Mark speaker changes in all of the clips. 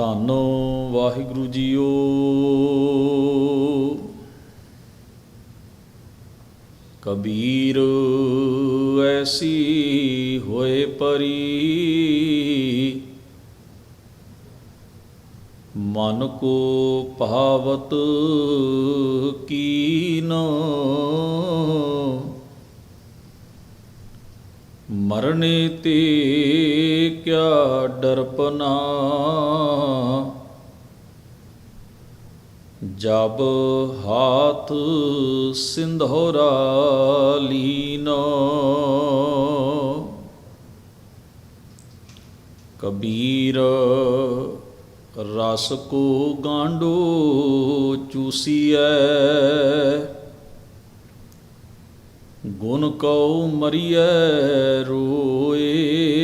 Speaker 1: ਧੰਨ ਵਾਹਿਗੁਰੂ ਜੀਓ। ਕਬੀਰ ਐਸੀ ਹੋਏ ਪਰੀ ਮਨ ਕੋ ਭਾਵਤ ਕੀਨ ਮਰਨੇ ਤੇ ਕਿਆ ਡਰਪਨਾ ਜਬ ਹਾਥ ਸਿੰਧੋਰਾ ਲੀਨੋ। ਕਬੀਰ ਰਸ ਕੋ ਗਾਂਡੋ ਚੂਸੀਐ। ਗੁਣ ਕਉ ਮਰੀਐ ਰੋਏ।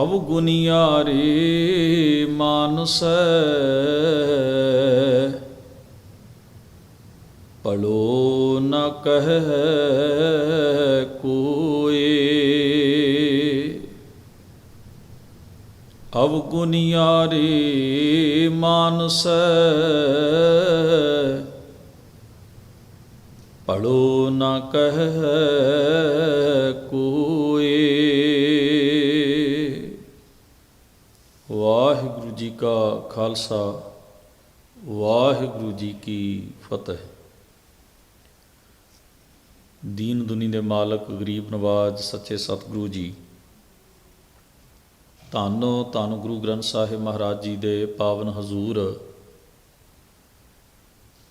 Speaker 1: ਅਵਗੁਨਿਆਰੇ ਮਾਨਸ ਪਲੋ ਨ ਕਹਿ ਕੋਏ। ਅਵਗੁਨਿਆਰੇ ਮਾਨਸ ਪਲੋ ਨ ਕਹਿ ਕੋਏ। ਵਾਹਿਗੁਰੂ ਜੀ ਕਾ ਖਾਲਸਾ, ਵਾਹਿਗੁਰੂ ਜੀ ਕੀ ਫਤਿਹ। ਦੀਨ ਦੁਨੀ ਦੇ ਮਾਲਕ, ਗਰੀਬ ਨਵਾਜ, ਸੱਚੇ ਸਤਿਗੁਰੂ ਜੀ। ਧੰਨ ਧੰਨ ਗੁਰੂ ਗ੍ਰੰਥ ਸਾਹਿਬ ਮਹਾਰਾਜ ਜੀ ਦੇ ਪਾਵਨ ਹਜ਼ੂਰ।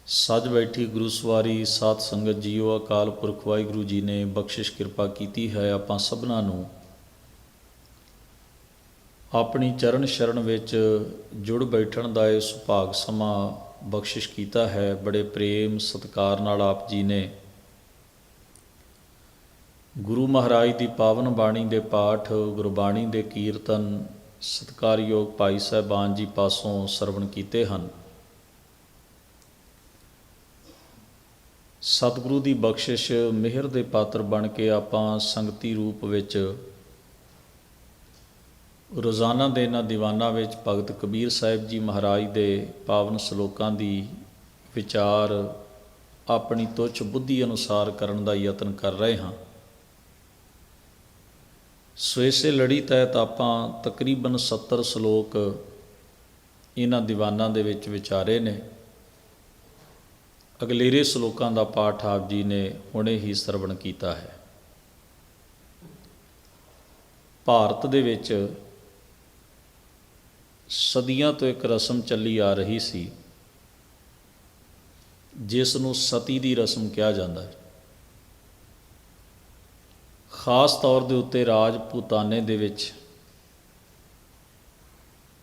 Speaker 1: ਸੱਜ ਬੈਠੀ ਗੁਰੂ ਸਵਾਰੀ ਸਾਧ ਸੰਗਤ ਜੀਓ ਅਕਾਲ ਪੁਰਖ ਵਾਹਿਗੁਰੂ ਜੀ ਨੇ ਬਖਸ਼ਿਸ਼ ਕਿਰਪਾ ਕੀਤੀ ਹੈ ਆਪਾਂ ਸਭਨਾਂ ਨੂੰ। ਆਪਣੀ ਚਰਨ ਸ਼ਰਨ ਵਿੱਚ ਜੁੜ ਬੈਠਣ ਦਾ ਇਹ ਸੁਭਾਗ ਸਮਾਂ ਬਖਸ਼ਿਸ਼ ਕੀਤਾ ਹੈ। ਬੜੇ ਪ੍ਰੇਮ ਸਤਿਕਾਰ ਨਾਲ ਆਪ ਜੀ ਨੇ ਗੁਰੂ ਮਹਾਰਾਜ ਦੀ ਪਾਵਨ ਬਾਣੀ ਦੇ ਪਾਠ, ਗੁਰਬਾਣੀ ਦੇ ਕੀਰਤਨ, ਸਤਿਕਾਰਯੋਗ ਭਾਈ ਸਾਹਿਬਾਨ ਜੀ ਪਾਸੋਂ ਸਰਵਣ ਕੀਤੇ ਹਨ। ਸਤਿਗੁਰੂ ਦੀ ਬਖਸ਼ਿਸ਼ ਮਿਹਰ ਦੇ ਪਾਤਰ ਬਣ ਕੇ ਆਪਾਂ ਸੰਗਤੀ ਰੂਪ ਵਿੱਚ ਰੋਜ਼ਾਨਾ ਦੇ ਇਹਨਾਂ ਦੀਵਾਨਾਂ ਵਿੱਚ ਭਗਤ ਕਬੀਰ ਸਾਹਿਬ ਜੀ ਮਹਾਰਾਜ ਦੇ ਪਾਵਨ ਸ਼ਲੋਕਾਂ ਦੀ ਵਿਚਾਰ ਆਪਣੀ ਤੁੱਛ ਬੁੱਧੀ ਅਨੁਸਾਰ ਕਰਨ ਦਾ ਯਤਨ ਕਰ ਰਹੇ ਹਾਂ। ਸੋ ਇਸੇ ਲੜੀ ਤਹਿਤ ਆਪਾਂ ਤਕਰੀਬਨ 70 ਸ਼ਲੋਕ ਇਹਨਾਂ ਦੀਵਾਨਾਂ ਦੇ ਵਿੱਚ ਵਿਚਾਰੇ ਨੇ। ਅਗਲੇਰੇ ਸ਼ਲੋਕਾਂ ਦਾ ਪਾਠ ਆਪ ਜੀ ਨੇ ਹੁਣੇ ਹੀ ਸਰਵਣ ਕੀਤਾ ਹੈ। ਭਾਰਤ ਦੇ ਵਿੱਚ ਸਦੀਆਂ ਤੋਂ ਇੱਕ ਰਸਮ ਚੱਲੀ ਆ ਰਹੀ ਸੀ ਜਿਸ ਨੂੰ ਸਤੀ ਦੀ ਰਸਮ ਕਿਹਾ ਜਾਂਦਾ ਹੈ। ਖਾਸ ਤੌਰ ਦੇ ਉੱਤੇ ਰਾਜਪੂਤਾਨੇ ਦੇ ਵਿੱਚ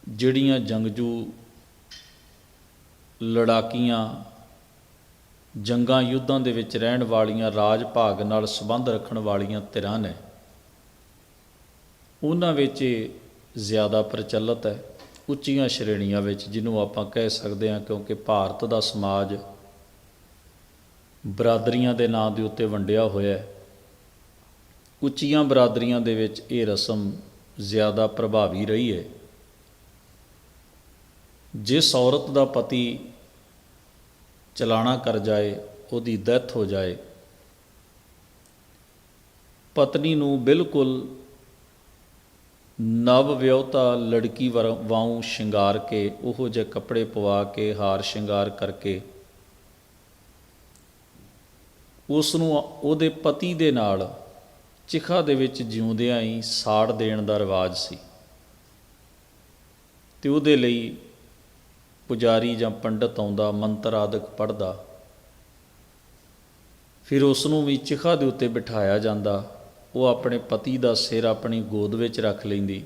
Speaker 1: ਜਿਹੜੀਆਂ ਜੰਗਜੂ ਲੜਾਕੀਆਂ ਜੰਗਾਂ ਯੁੱਧਾਂ ਦੇ ਵਿੱਚ ਰਹਿਣ ਵਾਲੀਆਂ ਰਾਜ ਭਾਗ ਨਾਲ ਸੰਬੰਧ ਰੱਖਣ ਵਾਲੀਆਂ ਧਿਰਾਂ ਨੇ, ਉਹਨਾਂ ਵਿੱਚ ਇਹ ਜ਼ਿਆਦਾ ਪ੍ਰਚਲਿਤ ਹੈ। ਉੱਚੀਆਂ ਸ਼੍ਰੇਣੀਆਂ ਵਿੱਚ ਜਿਹਨੂੰ ਆਪਾਂ ਕਹਿ ਸਕਦੇ ਹਾਂ ਕਿਉਂਕਿ ਭਾਰਤ ਦਾ ਸਮਾਜ ਬਰਾਦਰੀਆਂ ਦੇ ਨਾਂ ਦੇ ਉੱਤੇ ਵੰਡਿਆ ਹੋਇਆ ਹੈ। ਉੱਚੀਆਂ ਬਰਾਦਰੀਆਂ ਦੇ ਵਿੱਚ ਇਹ ਰਸਮ ਜ਼ਿਆਦਾ ਪ੍ਰਭਾਵੀ ਰਹੀ ਹੈ। ਜਿਸ ਔਰਤ ਦਾ ਪਤੀ ਚਲਾਣਾ ਕਰ ਜਾਏ, ਉਹਦੀ ਡੈਥ ਹੋ ਜਾਏ, ਪਤਨੀ ਨੂੰ ਬਿਲਕੁਲ ਨਵ ਵਿਉਤਾ ਲੜਕੀ ਵਰ- ਵਾਂਗ ਸ਼ਿੰਗਾਰ ਕੇ, ਉਹੋ ਜਿਹੇ ਕੱਪੜੇ ਪਵਾ ਕੇ, ਹਾਰ ਸ਼ਿੰਗਾਰ ਕਰਕੇ। ਉਸ ਨੂੰ ਉਹਦੇ ਪਤੀ ਦੇ ਨਾਲ ਚਿਖਾ ਦੇ ਵਿੱਚ ਜਿਉਂਦਿਆਂ ਹੀ ਸਾੜ ਦੇਣ ਦਾ ਰਿਵਾਜ ਸੀ। ਤੇ ਉਹਦੇ ਲਈ ਪੁਜਾਰੀ ਜਾਂ ਪੰਡਤ ਆਉਂਦਾ, ਮੰਤਰ ਆਦਿਕ ਪੜਦਾ ਫਿਰ ਉਸ ਨੂੰ ਵੀ ਚਿਖਾ ਦੇ ਉੱਤੇ ਬਿਠਾਇਆ ਜਾਂਦਾ। ਉਹ ਆਪਣੇ ਪਤੀ ਦਾ ਸਿਰ ਆਪਣੀ ਗੋਦ ਵਿੱਚ ਰੱਖ ਲੈਂਦੀ।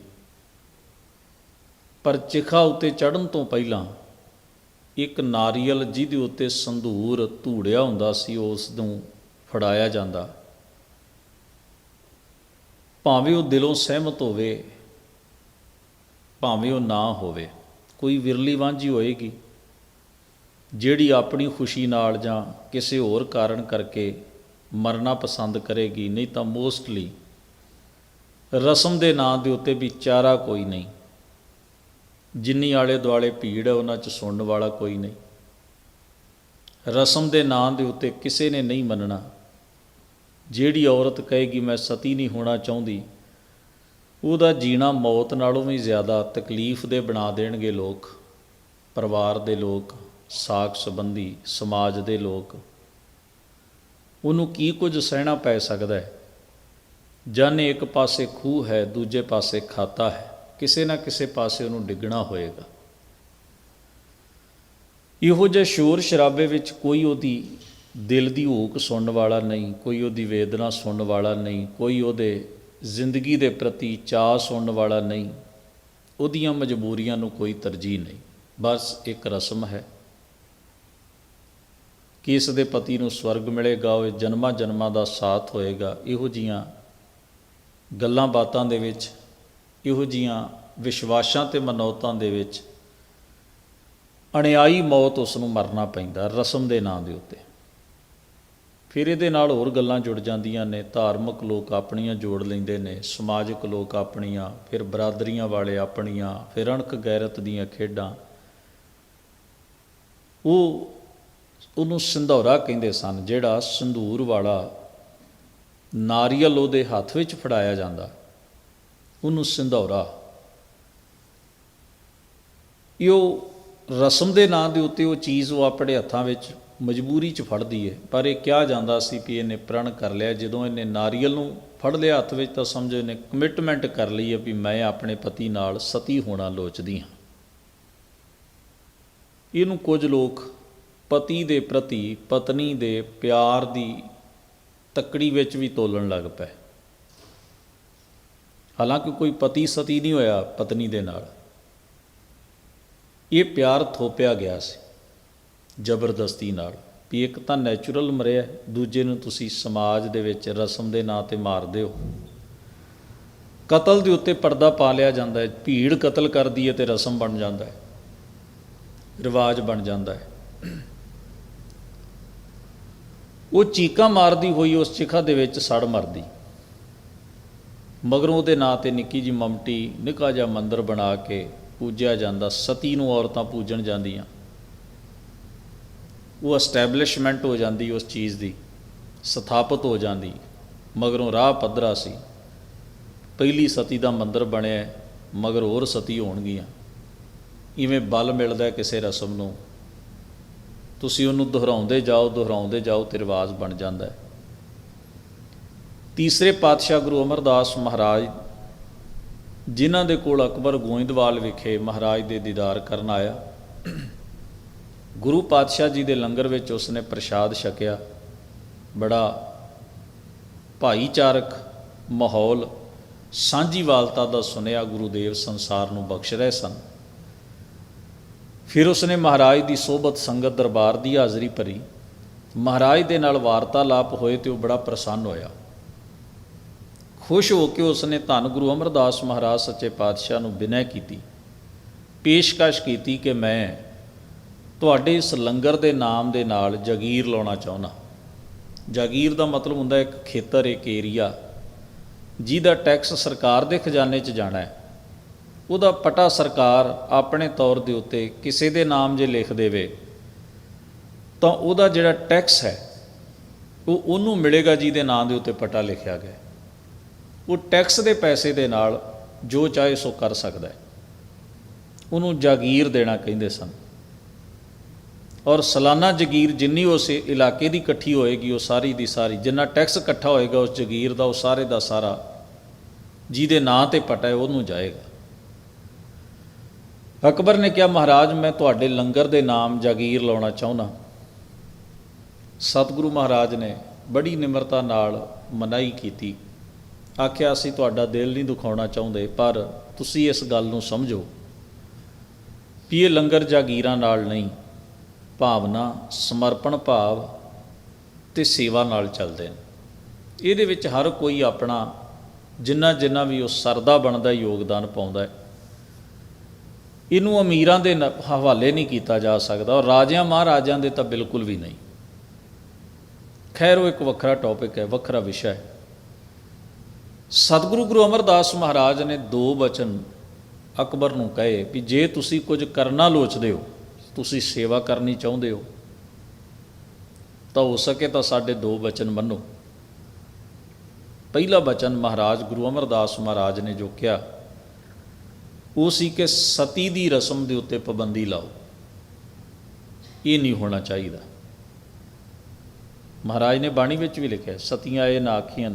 Speaker 1: ਪਰ ਚਿਖਾ ਉੱਤੇ ਚੜਨ ਤੋਂ ਪਹਿਲਾਂ ਇੱਕ ਨਾਰੀਅਲ ਜਿਹਦੇ ਉੱਤੇ ਸੰਧੂਰ ਧੂੜਿਆ ਹੁੰਦਾ ਸੀ, ਉਸ ਨੂੰ ਫੜਾਇਆ ਜਾਂਦਾ। ਭਾਵੇਂ ਉਹ ਦਿਲੋਂ ਸਹਿਮਤ ਹੋਵੇ, ਭਾਵੇਂ ਉਹ ਨਾ ਹੋਵੇ, ਕੋਈ ਵਿਰਲੀ ਵਾਂਝੀ ਹੋਏਗੀ, ਜਿਹੜੀ ਆਪਣੀ ਖੁਸ਼ੀ ਨਾਲ ਜਾਂ ਕਿਸੇ ਹੋਰ ਕਾਰਨ ਕਰਕੇ ਮਰਨਾ ਪਸੰਦ ਕਰੇਗੀ, ਨਹੀਂ ਤਾਂ ਮੋਸਟਲੀ ਰਸਮ ਦੇ ਨਾਂ ਦੇ ਉੱਤੇ ਵੀ ਚਾਰਾ ਕੋਈ ਨਹੀਂ। ਜਿੰਨੀ ਆਲੇ ਦੁਆਲੇ ਭੀੜ ਹੈ, ਉਹਨਾਂ 'ਚ ਸੁਣਨ ਵਾਲਾ ਕੋਈ ਨਹੀਂ। ਰਸਮ ਦੇ ਨਾਂ ਦੇ ਉੱਤੇ ਕਿਸੇ ਨੇ ਨਹੀਂ ਮੰਨਣਾ। ਜਿਹੜੀ ਔਰਤ ਕਹੇਗੀ, ਮੈਂ ਸਤੀ ਨਹੀਂ ਹੋਣਾ ਚਾਹੁੰਦੀ, ਉਹਦਾ ਜੀਣਾ ਮੌਤ ਨਾਲੋਂ ਵੀ ਜ਼ਿਆਦਾ ਤਕਲੀਫ ਦੇ ਬਣਾ ਦੇਣਗੇ ਲੋਕ। ਪਰਿਵਾਰ ਦੇ ਲੋਕ ਸਾਕ ਸੰਬੰਧੀ ਸਮਾਜ ਦੇ ਲੋਕ। ਉਹਨੂੰ ਕੀ ਕੁਝ ਸਹਿਣਾ ਪੈ ਸਕਦਾ ਹੈ? ਜਾਨੇ ਇੱਕ ਪਾਸੇ ਖੂਹ ਹੈ, ਦੂਜੇ ਪਾਸੇ ਖਾਤਾ ਹੈ। ਕਿਸੇ ਨਾ ਕਿਸੇ ਪਾਸੇ ਉਹਨੂੰ ਡਿੱਗਣਾ ਹੋਏਗਾ। ਇਹੋ ਜਿਹੇ ਸ਼ੋਰ ਸ਼ਰਾਬੇ ਵਿੱਚ ਕੋਈ ਉਹਦੀ ਦਿਲ ਦੀ ਹੂਕ ਸੁਣਨ ਵਾਲਾ ਨਹੀਂ, ਕੋਈ ਉਹਦੀ ਵੇਦਨਾ ਸੁਣਨ ਵਾਲਾ ਨਹੀਂ, ਕੋਈ ਉਹਦੇ ਜ਼ਿੰਦਗੀ ਦੇ ਪ੍ਰਤੀ ਚਾਹ ਸੁਣਨ ਵਾਲਾ ਨਹੀਂ। ਉਹਦੀਆਂ ਮਜਬੂਰੀਆਂ ਨੂੰ ਕੋਈ ਤਰਜੀਹ ਨਹੀਂ। ਬਸ ਇੱਕ ਰਸਮ ਹੈ। ਕਿ ਇਸ ਦੇ ਪਤੀ ਨੂੰ ਸਵਰਗ ਮਿਲੇਗਾ, ਉਹ ਜਨਮਾਂ ਜਨਮਾਂ ਦਾ ਸਾਥ ਹੋਏਗਾ। ਇਹੋ ਜੀਆਂ ਗੱਲਾਂ ਬਾਤਾਂ ਦੇ ਵਿੱਚ, ਇਹੋ ਜੀਆਂ ਵਿਸ਼ਵਾਸਾਂ ਤੇ ਮਨੌਤਾਂ ਦੇ ਵਿੱਚ ਅਣਿਆਈ ਮੌਤ ਉਸ ਨੂੰ ਮਰਨਾ ਪੈਂਦਾ, ਰਸਮ ਦੇ ਨਾਂ ਦੇ ਉੱਤੇ। ਫਿਰ ਇਹਦੇ ਨਾਲ ਹੋਰ ਗੱਲਾਂ ਜੁੜ ਜਾਂਦੀਆਂ ਨੇ। ਧਾਰਮਿਕ ਲੋਕ ਆਪਣੀਆਂ ਜੋੜ ਲੈਂਦੇ ਨੇ, ਸਮਾਜਿਕ ਲੋਕ ਆਪਣੀਆਂ, ਫਿਰ ਬਰਾਦਰੀਆਂ ਵਾਲੇ ਆਪਣੀਆਂ, ਫਿਰ ਅਣਖ ਗੈਰਤ ਦੀਆਂ ਖੇਡਾਂ। ਉਹ ਉਹਨੂੰ ਸਿੰਧੌਰਾ ਕਹਿੰਦੇ ਸਨ, ਜਿਹੜਾ ਸੰਧੂਰ ਵਾਲਾ ਨਾਰੀਅਲ ਉਹਦੇ ਹੱਥ ਵਿੱਚ ਫੜਾਇਆ ਜਾਂਦਾ। ਉਹਨੂੰ ਸਿੰਧੌਰਾ। ਇਹ ਰਸਮ ਦੇ ਨਾਂ ਦੇ ਉੱਤੇ ਉਹ ਚੀਜ਼ ਉਹ ਆਪਣੇ ਹੱਥਾਂ ਵਿੱਚ ਮਜਬੂਰੀ 'ਚ ਫੜਦੀ ਹੈ ਪਰ ਇਹ ਕਿਹਾ ਜਾਂਦਾ ਸੀ ਕਿ ਇਹਨੇ ਪ੍ਰਣ ਕਰ ਲਿਆ। ਜਦੋਂ ਇਹਨੇ ਨਾਰੀਅਲ ਨੂੰ ਫੜ ਲਿਆ ਹੱਥ ਵਿੱਚ ਤਾਂ ਸਮਝੋ ਇਹਨੇ ਕਮਿਟਮੈਂਟ ਕਰ ਲਈ ਹੈ ਵੀ ਮੈਂ ਆਪਣੇ ਪਤੀ ਨਾਲ ਸਤੀ ਹੋਣਾ ਲੋਚਦੀ ਹਾਂ। ਇਹਨੂੰ ਕੁਝ ਲੋਕ ਪਤੀ ਦੇ ਪ੍ਰਤੀ ਪਤਨੀ ਦੇ ਪਿਆਰ ਦੀ ਤੱਕੜੀ ਵਿੱਚ ਵੀ ਤੋਲਣ ਲੱਗ ਪਏ ਹਾਲਾਂਕਿ ਕੋਈ ਪਤੀ ਸਤੀ ਨਹੀਂ ਹੋਇਆ ਪਤਨੀ ਦੇ ਨਾਲ। ਇਹ ਪਿਆਰ ਥੋਪਿਆ ਗਿਆ ਸੀ, ਜ਼ਬਰਦਸਤੀ ਨਾਲ, ਵੀ ਇੱਕ ਤਾਂ ਨੈਚੁਰਲ ਮਰਿਆ, ਦੂਜੇ ਨੂੰ ਤੁਸੀਂ ਸਮਾਜ ਦੇ ਵਿੱਚ ਰਸਮ ਦੇ ਨਾਂ ਤੇ ਮਾਰਦੇ ਹੋ। ਕਤਲ ਦੇ ਉੱਤੇ ਪਰਦਾ ਪਾ ਲਿਆ ਜਾਂਦਾ ਹੈ, ਭੀੜ ਕਤਲ ਕਰਦੀ ਹੈ ਤੇ ਰਸਮ ਬਣ ਜਾਂਦਾ ਹੈ, ਰਿਵਾਜ ਬਣ ਜਾਂਦਾ ਹੈ। ਉਹ ਚੀਕਾਂ ਮਾਰਦੀ ਹੋਈ ਉਸ ਚਿਖਾ ਦੇ ਵਿੱਚ ਸੜ ਮਰਦੀ। ਮਗਰੋਂ ਉਹਦੇ ਨਾਂ ਤੇ ਨਿੱਕੀ ਜੀ ਮਮਟੀ ਨਿੱਕਾ ਜਿਹਾ ਮੰਦਿਰ ਬਣਾ ਕੇ ਪੂਜਿਆ ਜਾਂਦਾ। ਸਤੀ ਨੂੰ ਔਰਤਾਂ ਪੂਜਣ ਜਾਂਦੀਆਂ। ਉਹ ਐਸਟੈਬਲਿਸ਼ਮੈਂਟ ਹੋ ਜਾਂਦੀ ਉਸ ਚੀਜ਼ ਦੀ। ਸਥਾਪਿਤ ਹੋ ਜਾਂਦੀ। ਮਗਰੋਂ ਰਾਹ ਪੱਧਰਾ ਸੀ। ਪਹਿਲੀ ਸਤੀ ਦਾ ਮੰਦਿਰ ਬਣਿਆ, ਮਗਰ ਹੋਰ ਸਤੀ ਹੋਣਗੀਆਂ। ਇਵੇਂ ਬਲ ਮਿਲਦਾ ਕਿਸੇ ਰਸਮ ਨੂੰ। ਤੁਸੀਂ ਉਹਨੂੰ ਦੁਹਰਾਉਂਦੇ ਜਾਓ ਦੁਹਰਾਉਂਦੇ ਜਾਓ ਤੇ ਰਿਵਾਜ ਬਣ ਜਾਂਦਾ ਹੈ। ਤੀਸਰੇ ਪਾਤਸ਼ਾਹ ਗੁਰੂ ਅਮਰਦਾਸ ਮਹਾਰਾਜ, ਜਿਨ੍ਹਾਂ ਦੇ ਕੋਲ ਅਕਬਰ ਗੋਇੰਦਵਾਲ ਵਿਖੇ ਮਹਾਰਾਜ ਦੇ ਦੀਦਾਰ ਕਰਨ ਆਇਆ, ਗੁਰੂ ਪਾਤਸ਼ਾਹ ਜੀ ਦੇ ਲੰਗਰ ਵਿੱਚ ਉਸਨੇ ਪ੍ਰਸ਼ਾਦ ਛਕਿਆ। ਬੜਾ ਭਾਈਚਾਰਕ ਮਾਹੌਲ ਸਾਂਝੀਵਾਲਤਾ ਦਾ ਸੁਨੇਹਾ ਗੁਰੂਦੇਵ ਸੰਸਾਰ ਨੂੰ ਬਖਸ਼ ਰਹੇ ਸਨ। ਫਿਰ ਉਸਨੇ ਮਹਾਰਾਜ ਦੀ ਸੋਭਤ ਸੰਗਤ ਦਰਬਾਰ ਦੀ ਹਾਜ਼ਰੀ ਭਰੀ। ਮਹਾਰਾਜ ਦੇ ਨਾਲ ਵਾਰਤਾਲਾਪ ਹੋਏ ਤੇ ਉਹ ਬੜਾ ਪ੍ਰਸੰਨ ਹੋਇਆ। ਖੁਸ਼ ਹੋ ਕੇ ਉਸਨੇ ਧੰਨ ਗੁਰੂ ਅਮਰਦਾਸ ਮਹਾਰਾਜ ਸੱਚੇ ਪਾਤਸ਼ਾਹ ਨੂੰ ਬਿਨੈ ਕੀਤੀ। ਪੇਸ਼ਕਸ਼ ਕੀਤੀ ਕਿ ਮੈਂ ਤੁਹਾਡੇ ਇਸ ਲੰਗਰ ਦੇ ਨਾਮ ਦੇ ਨਾਲ ਜਾਗੀਰ ਲਾਉਣਾ ਚਾਹੁੰਦਾ। ਜਾਗੀਰ ਦਾ ਮਤਲਬ ਹੁੰਦਾ ਇੱਕ ਖੇਤਰ, ਇੱਕ ਏਰੀਆ ਜਿਹਦਾ ਟੈਕਸ ਸਰਕਾਰ ਦੇ ਖਜ਼ਾਨੇ 'ਚ ਜਾਣਾ ਹੈ। ਉਹਦਾ ਪਟਾ ਸਰਕਾਰ ਆਪਣੇ ਤੌਰ ਦੇ ਉੱਤੇ ਕਿਸੇ ਦੇ ਨਾਮ ਜੇ ਲਿਖ ਦੇਵੇ, ਤਾਂ ਉਹਦਾ ਜਿਹੜਾ ਟੈਕਸ ਹੈ, ਉਹ ਉਹਨੂੰ ਮਿਲੇਗਾ ਜਿਹਦੇ ਨਾਂ ਦੇ ਉੱਤੇ ਪਟਾ ਲਿਖਿਆ ਗਿਆ ਉਹ ਟੈਕਸ ਦੇ ਪੈਸੇ ਦੇ ਨਾਲ ਜੋ ਚਾਹੇ ਸੋ ਕਰ ਸਕਦਾ ਹੈ। ਉਹਨੂੰ ਜਾਗੀਰ ਦੇਣਾ ਕਹਿੰਦੇ ਸਨ। ਔਰ ਸਾਲਾਨਾ ਜਗੀਰ ਜਿੰਨੀ ਉਸ ਇਲਾਕੇ ਦੀ ਇਕੱਠੀ ਹੋਏਗੀ, ਉਹ ਸਾਰੀ ਦੀ ਸਾਰੀ, ਜਿੰਨਾ ਟੈਕਸ ਇਕੱਠਾ ਹੋਏਗਾ, ਉਸ ਜਗੀਰ ਦਾ, ਉਹ ਸਾਰੇ ਦਾ ਸਾਰਾ ਜਿਹਦੇ ਨਾਂ ਤੇ ਪਟਾ ਹੈ, ਉਹਨੂੰ ਜਾਏਗਾ। ਅਕਬਰ ਨੇ ਕਿਹਾ, ਮਹਾਰਾਜ, ਮੈਂ ਤੁਹਾਡੇ ਲੰਗਰ ਦੇ ਨਾਮ ਜਾਗੀਰ ਲਾਉਣਾ ਚਾਹੁੰਦਾ ਸਤਿਗੁਰੂ ਮਹਾਰਾਜ ਨੇ ਬੜੀ ਨਿਮਰਤਾ ਨਾਲ ਮਨਾਈ ਕੀਤੀ। ਆਖਿਆ, ਅਸੀਂ ਤੁਹਾਡਾ ਦਿਲ ਨਹੀਂ ਦੁਖਾਉਣਾ ਚਾਹੁੰਦੇ, ਪਰ ਤੁਸੀਂ ਇਸ ਗੱਲ ਨੂੰ ਸਮਝੋ ਵੀ ਇਹ ਲੰਗਰ ਜਾਗੀਰਾਂ ਨਾਲ ਨਹੀਂ, ਭਾਵਨਾ, ਸਮਰਪਣ ਭਾਵ ਤੇ ਸੇਵਾ ਨਾਲ ਚੱਲਦੇ ਨੇ। ਇਹਦੇ ਵਿੱਚ ਹਰ ਕੋਈ ਆਪਣਾ ਜਿੰਨਾ ਜਿੰਨਾ ਵੀ ਉਹ ਸਰਦਾ ਬਣਦਾ ਯੋਗਦਾਨ ਪਾਉਂਦਾ ਹੈ। ਇਹਨੂੰ ਅਮੀਰਾਂ ਦੇ ਨ- ਹਵਾਲੇ ਨਹੀਂ ਕੀਤਾ ਜਾ ਸਕਦਾ ਔਰ ਰਾਜਿਆਂ ਮਹਾਰਾਜਿਆਂ ਦੇ ਤਾਂ ਬਿਲਕੁਲ ਵੀ ਨਹੀਂ। ਖੈਰ, ਉਹ ਇੱਕ ਵੱਖਰਾ ਟੌਪਿਕ ਹੈ, ਵੱਖਰਾ ਵਿਸ਼ਾ ਹੈ। ਸਤਿਗੁਰੂ ਗੁਰੂ ਅਮਰਦਾਸ ਮਹਾਰਾਜ ਨੇ ਦੋ ਬਚਨ ਅਕਬਰ ਨੂੰ ਕਹੇ ਵੀ ਜੇ ਤੁਸੀਂ ਕੁਝ ਕਰਨਾ ਲੋਚਦੇ ਹੋ, ਤੁਸੀਂ ਸੇਵਾ ਕਰਨੀ ਚਾਹੁੰਦੇ ਹੋ, ਤਾਂ ਹੋ ਸਕੇ ਤਾਂ ਸਾਡੇ ਦੋ ਬਚਨ ਮੰਨੋ। ਪਹਿਲਾ ਬਚਨ ਮਹਾਰਾਜ ਗੁਰੂ ਅਮਰਦਾਸ ਮਹਾਰਾਜ ਨੇ ਜੋ ਕਿਹਾ ਉਹ ਸੀ ਕਿ ਸਤੀ ਦੀ ਰਸਮ ਦੇ ਉੱਤੇ ਪਾਬੰਦੀ ਲਾਓ। ਇਹ ਨਹੀਂ ਹੋਣਾ ਚਾਹੀਦਾ। ਮਹਾਰਾਜ ਨੇ ਬਾਣੀ ਵਿੱਚ ਵੀ ਲਿਖਿਆ, ਸਤੀਆਂ ਇਹ ਨਾ ਆਖੀਆਂ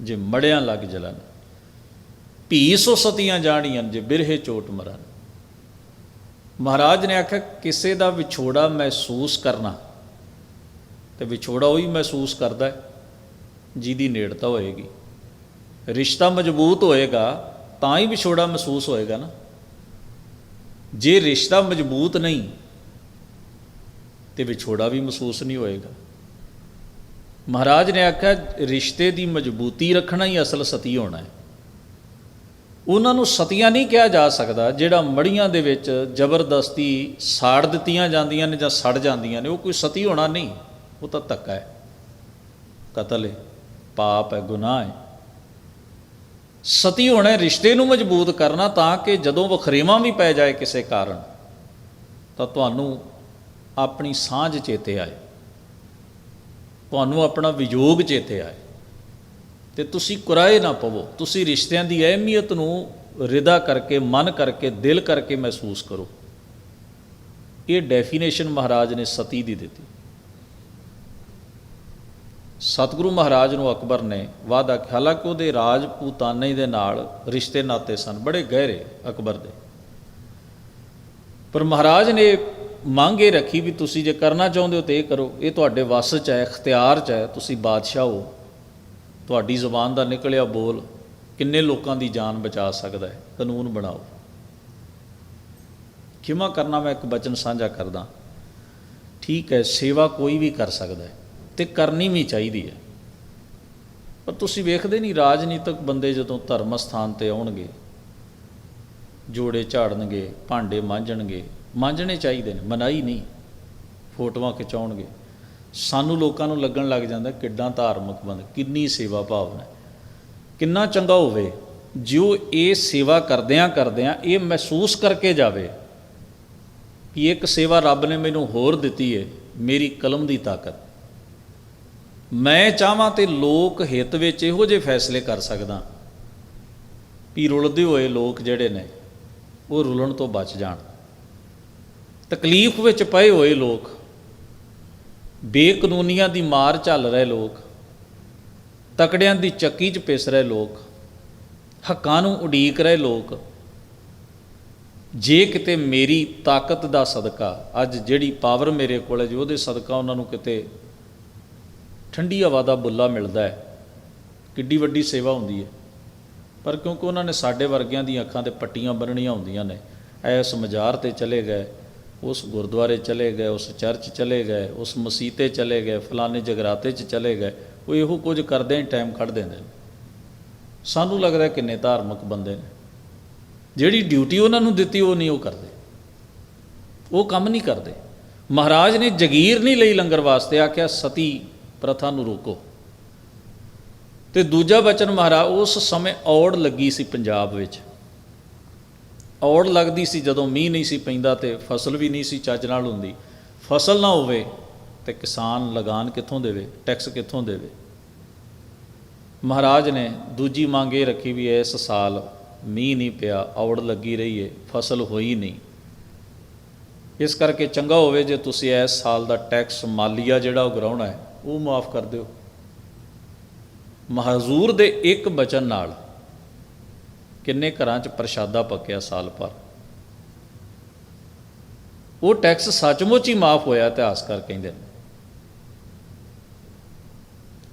Speaker 1: ਜੇ ਮੜਿਆਂ ਲੱਗ ਜਲਨ। ਭੀ ਸੋ ਸਤੀਆਂ ਜਾਣੀਆਂ ਜੇ ਬਿਰਹੇ ਚੋਟ ਮਰਨ। ਮਹਾਰਾਜ ਨੇ ਆਖਿਆ, ਕਿਸੇ ਦਾ ਵਿਛੋੜਾ ਮਹਿਸੂਸ ਕਰਨਾ, ਤੇ ਵਿਛੋੜਾ ਉਹੀ ਮਹਿਸੂਸ ਕਰਦਾ ਹੈ, ਜਿਹਦੀ ਨੇੜਤਾ ਹੋਏਗੀ। ਰਿਸ਼ਤਾ ਮਜ਼ਬੂਤ ਹੋਏਗਾ ਤਾਂ ਹੀ ਵਿਛੋੜਾ ਮਹਿਸੂਸ ਹੋਏਗਾ ਨਾ। ਜੇ ਰਿਸ਼ਤਾ ਮਜ਼ਬੂਤ ਨਹੀਂ, ਤੇ ਵਿਛੋੜਾ ਵੀ ਮਹਿਸੂਸ ਨਹੀਂ ਹੋਏਗਾ। ਮਹਾਰਾਜ ਨੇ ਆਖਿਆ, ਰਿਸ਼ਤੇ ਦੀ ਮਜ਼ਬੂਤੀ ਰੱਖਣਾ ਹੀ ਅਸਲ ਸਤੀ ਹੋਣਾ ਹੈ। ਉਹਨਾਂ ਨੂੰ ਸਤੀਆਂ ਨਹੀਂ ਕਿਹਾ ਜਾ ਸਕਦਾ, ਜਿਹੜਾ ਮੜੀਆਂ ਦੇ ਵਿੱਚ ਜ਼ਬਰਦਸਤੀ ਸਾੜ ਦਿੱਤੀਆਂ ਜਾਂਦੀਆਂ ਨੇ ਜਾਂ ਸੜ ਜਾਂਦੀਆਂ ਨੇ, ਉਹ ਕੋਈ ਸਤੀ ਹੋਣਾ ਨਹੀਂ। ਉਹ ਤਾਂ ਧੱਕਾ ਹੈ। ਕਤਲ ਹੈ, ਪਾਪ ਹੈ, ਗੁਨਾਹ ਹੈ। ਸਤੀ ਹੋਣਾ ਰਿਸ਼ਤੇ ਨੂੰ ਮਜ਼ਬੂਤ ਕਰਨਾ ਤਾਂ ਕਿ ਜਦੋਂ ਵਖਰੇਵਾਂ ਵੀ ਪੈ ਜਾਏ ਕਿਸੇ ਕਾਰਨ, ਤਾਂ ਤੁਹਾਨੂੰ ਆਪਣੀ ਸਾਂਝ ਚੇਤੇ ਆਏ। ਤੁਹਾਨੂੰ ਆਪਣਾ ਵਿਯੋਗ ਚੇਤੇ ਆਏ। ਤੇ ਤੁਸੀਂ ਕੁਰਾਏ ਨਾ ਪਵੋ। ਤੁਸੀਂ ਰਿਸ਼ਤਿਆਂ ਦੀ ਅਹਿਮੀਅਤ ਨੂੰ ਰਿਦਾ ਕਰਕੇ, ਮਨ ਕਰਕੇ, ਦਿਲ ਕਰਕੇ ਮਹਿਸੂਸ ਕਰੋ। ਇਹ ਡੈਫੀਨੇਸ਼ਨ ਮਹਾਰਾਜ ਨੇ ਸਤੀ ਦੀ ਦਿੱਤੀ। ਸਤਿਗੁਰੂ ਮਹਾਰਾਜ ਨੂੰ ਅਕਬਰ ਨੇ ਵਾਅਦਾ ਹਾਲਾਂਕਿ ਉਹਦੇ ਰਾਜਪੂਤਾਨੇ ਦੇ ਨਾਲ ਰਿਸ਼ਤੇ ਨਾਤੇ ਸਨ, ਬੜੇ ਗਹਿਰੇ ਅਕਬਰ ਦੇ। ਪਰ ਮਹਾਰਾਜ ਨੇ ਮੰਗ ਇਹ ਰੱਖੀ ਵੀ ਤੁਸੀਂ ਜੇ ਕਰਨਾ ਚਾਹੁੰਦੇ ਹੋ ਤੇ ਇਹ ਕਰੋ। ਇਹ ਤੁਹਾਡੇ ਵੱਸ 'ਚ ਹੈ, ਇਖਤਿਆਰ 'ਚ ਹੈ, ਤੁਸੀਂ ਬਾਦਸ਼ਾਹ ਹੋ। ਤੁਹਾਡੀ ਜ਼ੁਬਾਨ ਦਾ ਨਿਕਲਿਆ ਬੋਲ ਕਿੰਨੇ ਲੋਕਾਂ ਦੀ ਜਾਨ ਬਚਾ ਸਕਦਾ ਹੈ? ਕਾਨੂੰਨ ਬਣਾਓ। ਖਿਮਾ ਕਰਨਾ ਮੈਂ ਇੱਕ ਬਚਨ ਸਾਂਝਾ ਕਰਦਾ। ਠੀਕ ਹੈ, ਸੇਵਾ ਕੋਈ ਵੀ ਕਰ ਸਕਦਾ ਹੈ। ਤੇ ਕਰਨੀ ਵੀ ਚਾਹੀਦੀ ਹੈ। ਪਰ ਤੁਸੀਂ ਵੇਖਦੇ ਨਹੀਂ, ਰਾਜਨੀਤਿਕ ਬੰਦੇ ਜਦੋਂ ਧਰਮ ਸਥਾਨ ਤੇ ਆਉਣਗੇ, ਜੋੜੇ ਝਾੜਨਗੇ, ਭਾਂਡੇ ਮਾਂਜਣਗੇ, ਮਾਂਜਣੇ ਚਾਹੀਦੇ ਨੇ ਮਨਾਈ ਨਹੀਂ, ਫੋਟੋਆਂ ਖਿਚਾਉਣਗੇ। ਸਾਨੂੰ ਲੋਕਾਂ ਨੂੰ ਲੱਗਣ ਲੱਗ ਜਾਂਦਾ ਕਿੱਦਾਂ ਧਾਰਮਿਕ ਬੰਦ, ਕਿੰਨੀ ਸੇਵਾ ਭਾਵਨਾ ਕਿੰਨਾ ਚੰਗਾ ਹੋਵੇ, ਜਿਉ ਇਹ ਸੇਵਾ ਕਰਦਿਆਂ ਕਰਦਿਆਂ ਇਹ ਮਹਿਸੂਸ ਕਰਕੇ ਜਾਵੇ ਕਿ ਇੱਕ ਸੇਵਾ ਰੱਬ ਨੇ ਮੈਨੂੰ ਹੋਰ ਦਿੱਤੀ ਹੈ, ਮੇਰੀ ਕਲਮ ਦੀ ਤਾਕਤ। ਮੈਂ ਚਾਹਾਂ ਤੇ ਲੋਕ ਹਿੱਤ ਵਿੱਚ ਇਹੋ ਜਿਹੇ ਫੈਸਲੇ ਕਰ ਸਕਦਾ ਵੀ ਰੁਲਦੇ ਹੋਏ ਲੋਕ ਜਿਹੜੇ ਨੇ, ਉਹ ਰੁਲਣ ਤੋਂ ਬਚ ਜਾਣ। ਤਕਲੀਫ ਵਿੱਚ ਪਏ ਹੋਏ ਲੋਕ, ਬੇਕਾਨੂੰਨੀਆਂ ਦੀ ਮਾਰ ਝੱਲ ਰਹੇ ਲੋਕ, ਤਕੜਿਆਂ ਦੀ ਚੱਕੀ 'ਚ ਪਿਸ ਰਹੇ ਲੋਕ, ਹੱਕਾਂ ਨੂੰ ਉਡੀਕ ਰਹੇ ਲੋਕ, ਜੇ ਕਿਤੇ ਮੇਰੀ ਤਾਕਤ ਦਾ ਸਦਕਾ, ਅੱਜ ਜਿਹੜੀ ਪਾਵਰ ਮੇਰੇ ਕੋਲ ਹੈ ਜੀ, ਉਹਦੇ ਸਦਕਾ ਉਹਨਾਂ ਨੂੰ ਕਿਤੇ ਠੰਡੀ ਹਵਾ ਦਾ ਬੁੱਲਾ ਮਿਲਦਾ ਹੈ। ਕਿੱਡੀ ਵੱਡੀ ਸੇਵਾ ਹੁੰਦੀ ਹੈ। ਪਰ ਕਿਉਂਕਿ ਉਹਨਾਂ ਨੇ ਸਾਡੇ ਵਰਗਿਆਂ ਦੀਆਂ ਅੱਖਾਂ ਤੇ ਪੱਟੀਆਂ ਬੰਨਣੀਆਂ ਹੁੰਦੀਆਂ ਨੇ ਐਸ ਮਜ਼ਾਰ ਤੇ ਚਲੇ ਗਏ, ਉਸ ਗੁਰਦੁਆਰੇ ਚਲੇ ਗਏ, ਉਸ ਚਰਚ ਚਲੇ ਗਏ, ਉਸ ਮਸੀਤੇ ਚਲੇ ਗਏ, ਫਲਾਣੇ ਜਗਰਾਤੇ 'ਚ ਚਲੇ ਗਏ, ਉਹ ਇਹੋ ਕੁਝ ਕਰਦੇ ਹੀ ਟਾਈਮ ਕੱਢ ਦਿੰਦੇ ਨੇ। ਸਾਨੂੰ ਲੱਗਦਾ ਕਿੰਨੇ ਧਾਰਮਿਕ ਬੰਦੇ ਨੇ। ਜਿਹੜੀ ਡਿਊਟੀ ਉਹਨਾਂ ਨੂੰ ਦਿੱਤੀ ਉਹ ਨਹੀਂ ਉਹ ਕਰਦੇ। ਉਹ ਕੰਮ ਨਹੀਂ ਕਰਦੇ। ਮਹਾਰਾਜ ਨੇ ਜਗੀਰ ਨਹੀਂ ਲਈ ਲੰਗਰ ਵਾਸਤੇ, ਆਖਿਆ ਸਤੀ ਪ੍ਰਥਾ ਨੂੰ ਰੋਕੋ। ਤੇ ਦੂਜਾ ਬਚਨ ਮਹਾਰਾਜ, ਉਸ ਸਮੇਂ ਔੜ ਲੱਗੀ ਸੀ ਪੰਜਾਬ ਵਿੱਚ। ਔੜ ਲੱਗਦੀ ਸੀ ਜਦੋਂ ਮੀਂਹ ਨਹੀਂ ਸੀ ਪੈਂਦਾ ਤੇ ਫਸਲ ਵੀ ਨਹੀਂ ਸੀ ਚੱਜ ਨਾਲ ਹੁੰਦੀ। ਫਸਲ ਨਾ ਹੋਵੇ ਤੇ ਕਿਸਾਨ ਲਗਾਨ ਕਿੱਥੋਂ ਦੇਵੇ, ਟੈਕਸ ਕਿੱਥੋਂ ਦੇਵੇ? ਮਹਾਰਾਜ ਨੇ ਦੂਜੀ ਮੰਗ ਇਹ ਰੱਖੀ ਵੀ ਇਸ ਸਾਲ ਮੀਂਹ ਨਹੀਂ ਪਿਆ, ਔੜ ਲੱਗੀ ਰਹੀ ਏ, ਫਸਲ ਹੋਈ ਨਹੀਂ। ਇਸ ਕਰਕੇ ਚੰਗਾ ਹੋਵੇ ਜੇ ਤੁਸੀਂ ਇਸ ਸਾਲ ਦਾ ਟੈਕਸ ਮਾਲੀਆ ਜਿਹੜਾ ਉਹ ਗਰਾਉਣਾ ਹੈ ਉਹ ਮਾਫ ਕਰ ਦਿਓ। ਮਹਜ਼ੂਰ ਦੇ ਇੱਕ ਬਚਨ ਨਾਲ ਕਿੰਨੇ ਘਰਾਂ 'ਚ ਪ੍ਰਸ਼ਾਦਾ ਪੱਕਿਆ ਸਾਲ ਭਰ। ਉਹ ਟੈਕਸ ਸੱਚਮੁੱਚ ਹੀ ਮਾਫ ਹੋਇਆ ਇਤਿਹਾਸਕਾਰ ਕਹਿੰਦੇ ਨੇ।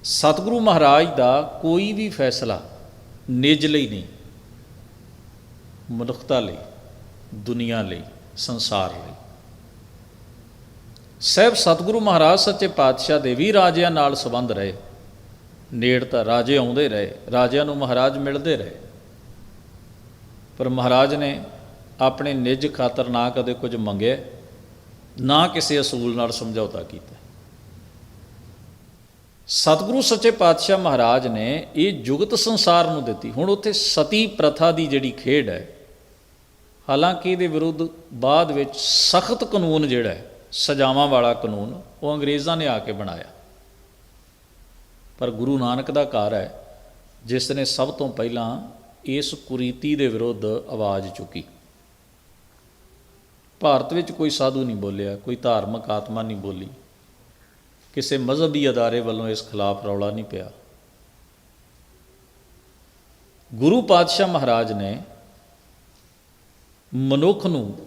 Speaker 1: ਸਤਿਗੁਰੂ ਮਹਾਰਾਜ ਦਾ ਕੋਈ ਵੀ ਫੈਸਲਾ ਨਿਜ ਲਈ ਨਹੀਂ, ਮਨੁੱਖਤਾ ਲਈ, ਦੁਨੀਆ ਲਈ, ਸੰਸਾਰ ਲਈ। ਸਹਿਬ ਸਤਿਗੁਰੂ ਮਹਾਰਾਜ, ਸੱਚੇ ਪਾਤਸ਼ਾਹ ਦੇ ਵੀ ਰਾਜਿਆਂ ਨਾਲ ਸੰਬੰਧ ਰਹੇ। ਨੇੜ ਤਾਂ ਰਾਜੇ ਆਉਂਦੇ ਰਹੇ, ਰਾਜਿਆਂ ਨੂੰ ਮਹਾਰਾਜ ਮਿਲਦੇ ਰਹੇ। ਪਰ ਮਹਾਰਾਜ ਨੇ ਆਪਣੇ ਨਿੱਜ ਖਾਤਰ ਨਾ ਕਦੇ ਕੁਝ ਮੰਗਿਆ, ਨਾ ਕਿਸੇ ਅਸੂਲ ਨਾਲ ਸਮਝੌਤਾ ਕੀਤਾ। ਸਤਿਗੁਰੂ ਸੱਚੇ ਪਾਤਸ਼ਾਹ ਮਹਾਰਾਜ ਨੇ ਇਹ ਜੁਗਤ ਸੰਸਾਰ ਨੂੰ ਦਿੱਤੀ। ਹੁਣ ਉੱਥੇ ਸਤੀ ਪ੍ਰਥਾ ਦੀ ਜਿਹੜੀ ਖੇਡ ਹੈ, ਹਾਲਾਂਕਿ ਇਹਦੇ ਵਿਰੁੱਧ ਬਾਅਦ ਵਿੱਚ ਸਖਤ ਕਾਨੂੰਨ ਜਿਹੜਾ ਹੈ ਸਜ਼ਾਵਾਂ ਵਾਲਾ ਕਾਨੂੰਨ ਉਹ ਅੰਗਰੇਜ਼ਾਂ ਨੇ ਆ ਕੇ ਬਣਾਇਆ। ਪਰ ਗੁਰੂ ਨਾਨਕ ਦਾ ਘਰ ਹੈ, ਜਿਸ ਨੇ ਸਭ ਤੋਂ ਪਹਿਲਾਂ ਇਸ ਕੁਰੀਤੀ ਦੇ ਵਿਰੁੱਧ ਆਵਾਜ਼ ਚੁੱਕੀ। ਭਾਰਤ ਵਿੱਚ ਕੋਈ ਸਾਧੂ ਨਹੀਂ ਬੋਲਿਆ, ਕੋਈ ਧਾਰਮਿਕ ਆਤਮਾ ਨਹੀਂ ਬੋਲੀ। ਕਿਸੇ ਮਜ਼ਹਬੀ ਅਦਾਰੇ ਵੱਲੋਂ ਇਸ ਖਿਲਾਫ ਰੌਲਾ ਨਹੀਂ ਪਿਆ। ਗੁਰੂ ਪਾਤਸ਼ਾਹ ਮਹਾਰਾਜ ਨੇ ਮਨੁੱਖ ਨੂੰ